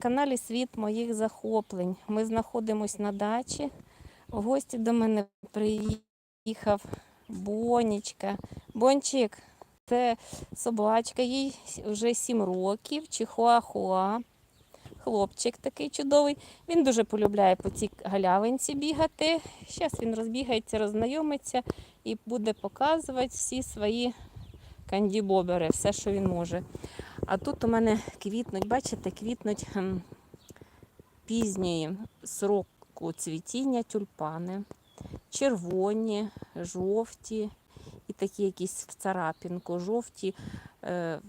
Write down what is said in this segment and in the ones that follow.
каналі Світ моїх захоплень. Ми знаходимося на дачі. В гості до мене приїхав Бонечка. Бончик, це собачка, їй вже 7 років, чихуахуа. Хлопчик такий чудовий. Він дуже полюбляє по цій галявинці бігати. Зараз він розбігається, роззнайомиться і буде показувати всі свої кандібобери, все, що він може. А тут у мене квітнуть, бачите, квітнуть ем, пізньої сроку цвітіння тюльпани. Червоні, жовті і такі якісь в царапінку, жовті, е,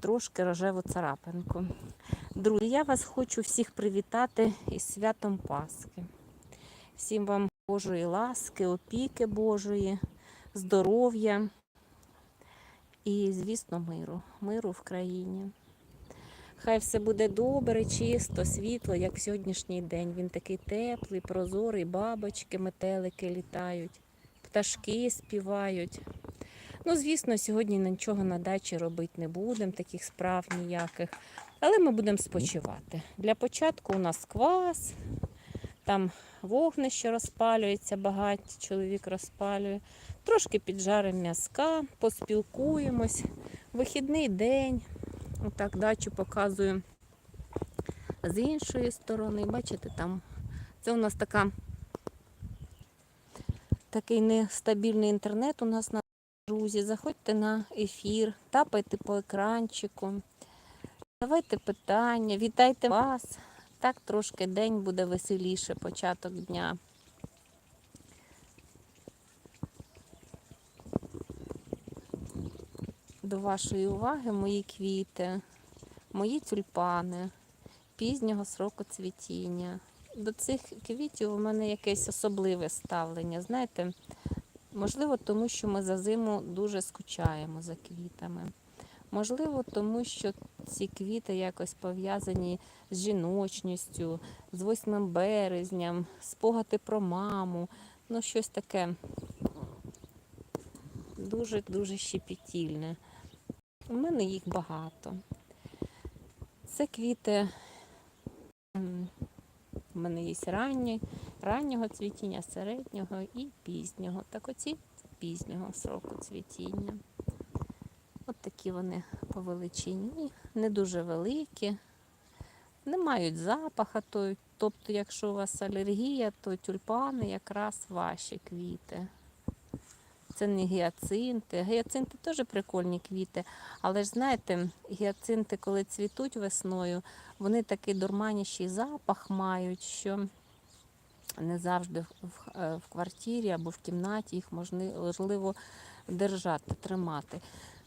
трошки рожеву царапинку. Друзі, я вас хочу всіх привітати із святом Пасхи. Всім вам Божої ласки, опіки Божої, здоров'я і, звісно, миру, миру в країні. Хай все буде добре, чисто, світло, як сьогоднішній день. Він такий теплий, прозорий, бабочки, метелики літають, пташки співають. Ну, звісно, сьогодні нічого на дачі робити не будемо, таких справ ніяких. Але ми будемо спочивати. Для початку у нас квас, там вогнище розпалюється, багато чоловік розпалює. Трошки піджаримо м'язка, поспілкуємось. Вихідний день. Отак дачу показую з іншої сторони. Бачите, там це у нас така, такий нестабільний інтернет у нас на друзі. Заходьте на ефір, тапайте по екранчику. Давайте питання, вітайте вас. Так трошки день буде веселіше, початок дня. До вашої уваги мої квіти, мої тюльпани пізнього сроку цвітіння. До цих квітів у мене якесь особливе ставлення. Знаєте, можливо, тому що ми за зиму дуже скучаємо за квітами. Можливо, тому що ці квіти якось пов'язані з жіночністю, з 8 березням, спогади про маму. Ну, щось таке дуже-дуже щепетільне. У мене їх багато. Це квіти. У мене є ранні, раннього цвітіння, середнього і пізнього. Так оці пізнього сроку цвітіння. Такі вони по величині, не дуже великі, не мають запаха, тобто, якщо у вас алергія, то тюльпани якраз ваші квіти. Це не гіацинти. Гіацинти теж прикольні квіти, але ж знаєте, гіацинти, коли цвітуть весною, вони такий дурманящий запах мають, що не завжди в, е, квартирі або в кімнаті їх можливо держати, тримати.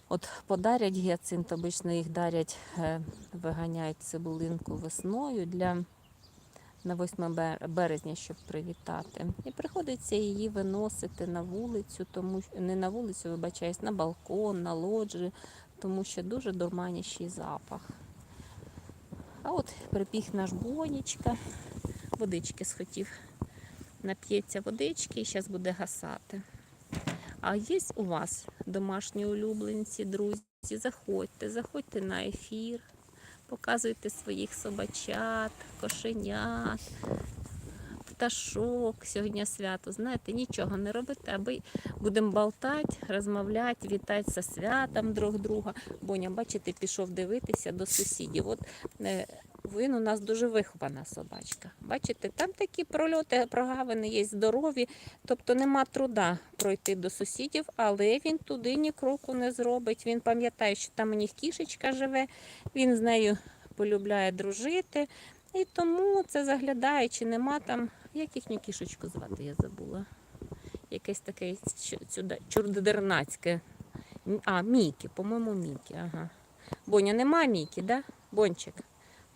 От подарять гіацинт, обично їх дарять, е, виганяють цибулинку весною для на 8 березня, щоб привітати. І приходиться її виносити на вулицю, тому не на вулицю, вибачаюсь, на балкон, на лоджі, тому що дуже дурманящий запах. А от прибіг наш бонічка, водички схотів. Нап'ється водички і зараз буде гасати. А є у вас домашні улюбленці, друзі? Заходьте, заходьте на ефір, показуйте своїх собачат, кошенят, пташок. Сьогодні свято. Знаєте, нічого не робите, аби будемо болтати, розмовляти, вітати зі святом друг друга. Боня, бачите, пішов дивитися до сусідів. От е, він у нас дуже вихована собачка. Бачите, там такі прольоти, прогавини є здорові, тобто нема труда пройти до сусідів, але він туди ні кроку не зробить. Він пам'ятає, що там у них кішечка живе, він з нею полюбляє дружити. І тому це заглядає, чи нема там, як їхню кішечку звати, я забула. Якесь таке чу- чуда- чудернацьке. М- А, Мікі, по-моєму, Мікі. Ага. Боня, нема Мікі, да? Бончик.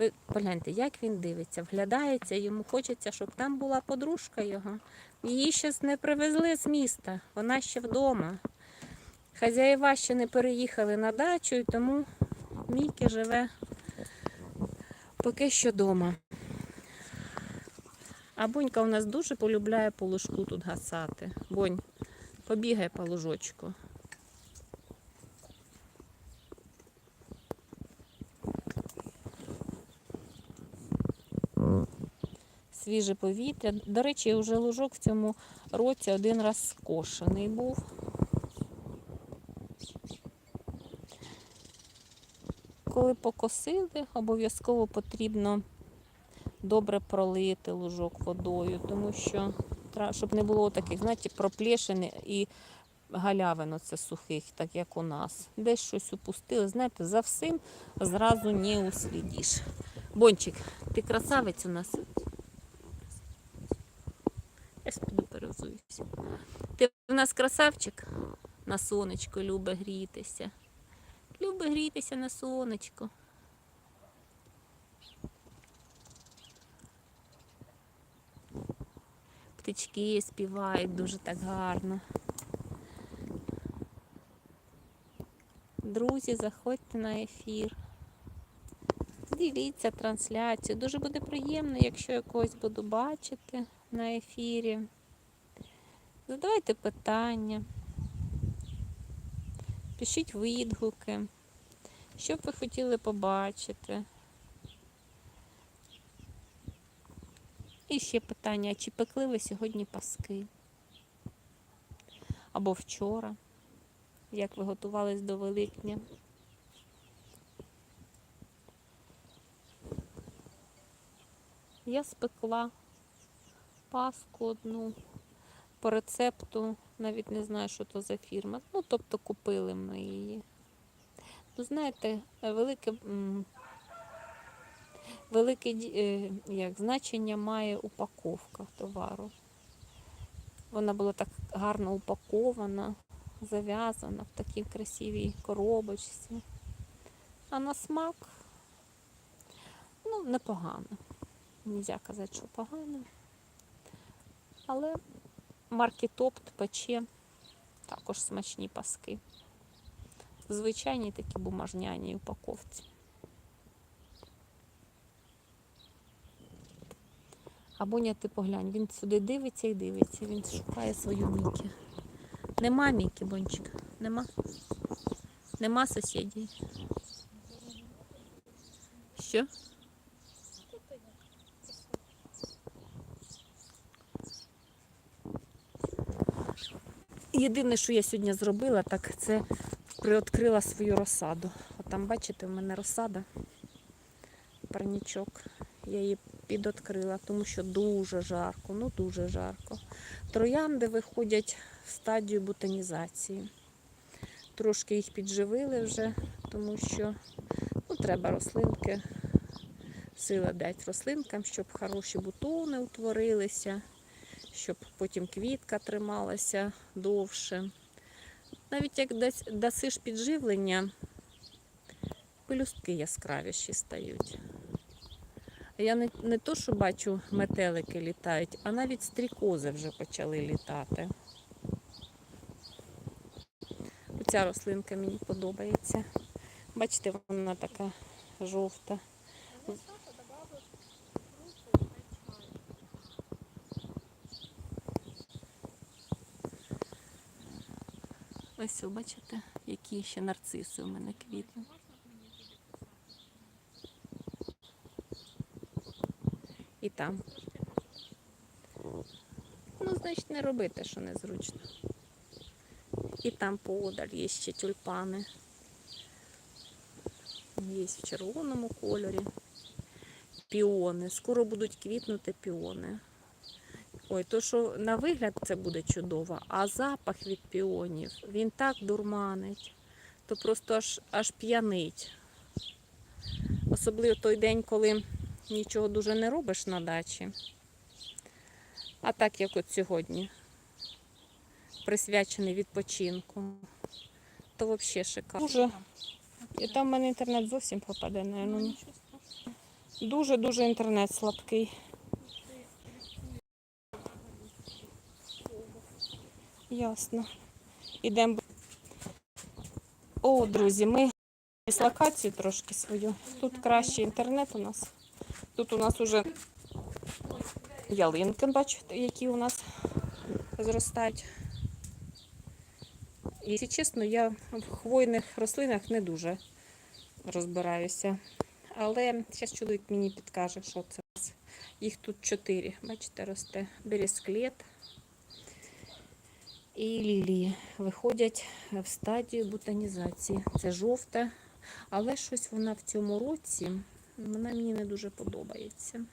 Ви погляньте, як він дивиться, вглядається, йому хочеться, щоб там була подружка його. Її ще не привезли з міста, вона ще вдома. Хазяїва ще не переїхали на дачу, і тому Мікі живе поки що вдома. А Бонька у нас дуже полюбляє по лужку тут гасати. Бонь, побігай по лужочку. Свіже повітря. До речі, вже лужок в цьому році один раз скошений був. Коли покосили, обов'язково потрібно добре пролити лужок водою, тому що щоб не було таких, знаєте, проплешин і галявин оце сухих, так як у нас. Десь щось упустили. Знаєте, за всім зразу не услідиш. Бончик, ти красавець у нас. Я ж піду перевзуюся. Ти у нас красавчик на сонечко любить грітися. Любить грітися на сонечко. Птички співають дуже так гарно. Друзі, заходьте на ефір. Дивіться трансляцію. Дуже буде приємно, якщо я когось буду бачити на ефірі. Задавайте питання. Пишіть відгуки. Що б ви хотіли побачити? І ще питання, чи пекли ви сьогодні паски? Або вчора? Як ви готувались до Великдня? Я спекла паску одну по рецепту, навіть не знаю, що то за фірма. Ну, тобто купили ми її. Ну, знаєте, велике, велике е, як, значення має упаковка товару. Вона була так гарно упакована, зав'язана в такій красивій коробочці. А на смак, ну, непогано. Нельзя казати, що погано. Але маркетопт пече також смачні паски. В звичайній такі бумажняній упаковці. А Боня, ти поглянь, він сюди дивиться і дивиться, він шукає свою Мікі. Нема Мікі, Бончик? Нема? Нема сусідів? Що? Єдине, що я сьогодні зробила, так це приоткрила свою розсаду. От там, бачите, в мене розсада, парнічок. Я її підоткрила, тому що дуже жарко, ну дуже жарко. Троянди виходять в стадію бутонізації. Трошки їх підживили вже, тому що ну, треба рослинки, сила дати рослинкам, щоб хороші бутони утворилися щоб потім квітка трималася довше. Навіть як дасиш підживлення, пелюстки яскравіші стають. Я не, не то, що бачу, метелики літають, а навіть стрікози вже почали літати. Оця рослинка мені подобається. Бачите, вона така жовта. Ось, бачите, які ще нарциси у мене квітнуть. І там. Ну, значить, не робити, що незручно. І там подаль є ще тюльпани. Є в червоному кольорі. Піони. Скоро будуть квітнути піони. Ой, то що на вигляд це буде чудово, а запах від піонів, він так дурманить, то просто аж, аж п'янить. Особливо той день, коли нічого дуже не робиш на дачі. А так, як от сьогодні, присвячений відпочинку, то взагалі шикарно. Дуже. І там в мене інтернет зовсім пропаде, наверное. Дуже-дуже інтернет слабкий. Ясно. Ідемо. О, друзі, ми дислокацію трошки свою. Тут кращий інтернет у нас. Тут у нас уже ялинки, бачите, які у нас зростають. Якщо чесно, я в хвойних рослинах не дуже розбираюся. Але зараз чоловік мені підкаже, що це. Їх тут чотири. Бачите, росте бересклет і лілії. Виходять в стадію бутанізації. Це жовта, але щось вона в цьому році, вона мені не дуже подобається.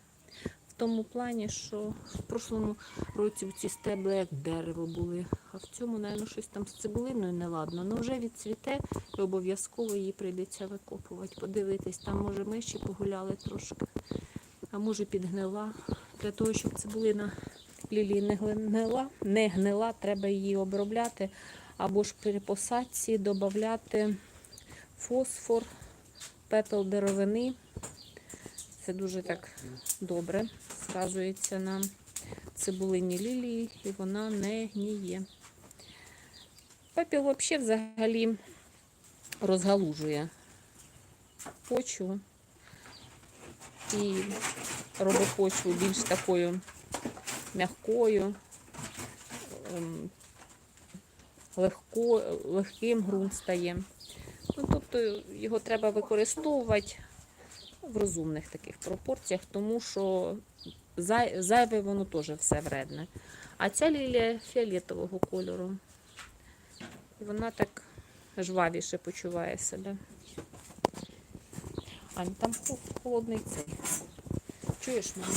В тому плані, що в прошлому році ці стебли як дерево були, а в цьому, мабуть, щось там з цибулиною неладно. Ну вже відцвіте і обов'язково її прийдеться викопувати. Подивитись, там може миші погуляли трошки, а може підгнила. Для того, щоб цибулина лілії не гнила, не гнила, треба її обробляти або ж при посадці додати фосфор, пепел деревини. Це дуже так добре сказується на цибулині лілії, і вона не гніє. Взагалі взагалі розгалужує почву і робить почву більш такою м'якою, ем, легко, легким ґрунт стає. Ну, тобто його треба використовувати в розумних таких пропорціях, тому що зайве воно теж все вредне. А ця лілія фіолетового кольору. Вона так жвавіше почуває себе. Ань, там холодний цей. Чуєш мене?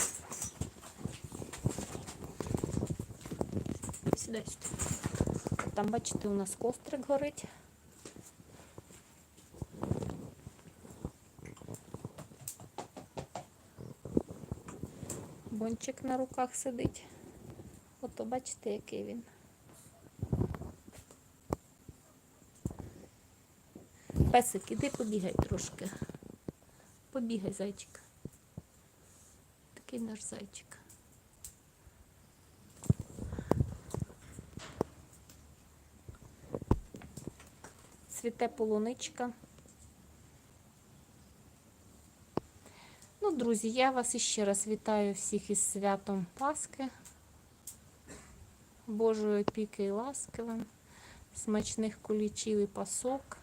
Сюди. Там, бачите, у нас кострик горить. Бончик на руках сидить. Ото бачите, який він. Песик, іди побігай трошки. Побігай, зайчик. Такий наш зайчик. Цвіте полуничка. Ну, друзі, я вас іще раз вітаю всіх із святом Пасхи. Божої опіки і ласки вам, смачних кулічів і пасок,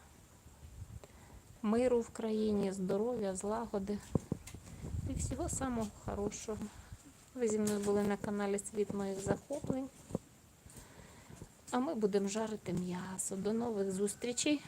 миру в країні, здоров'я, злагоди і всього самого хорошого. Ви зі мною були на каналі Світ моїх захоплень. А ми будемо жарити м'ясо. До нових зустрічей!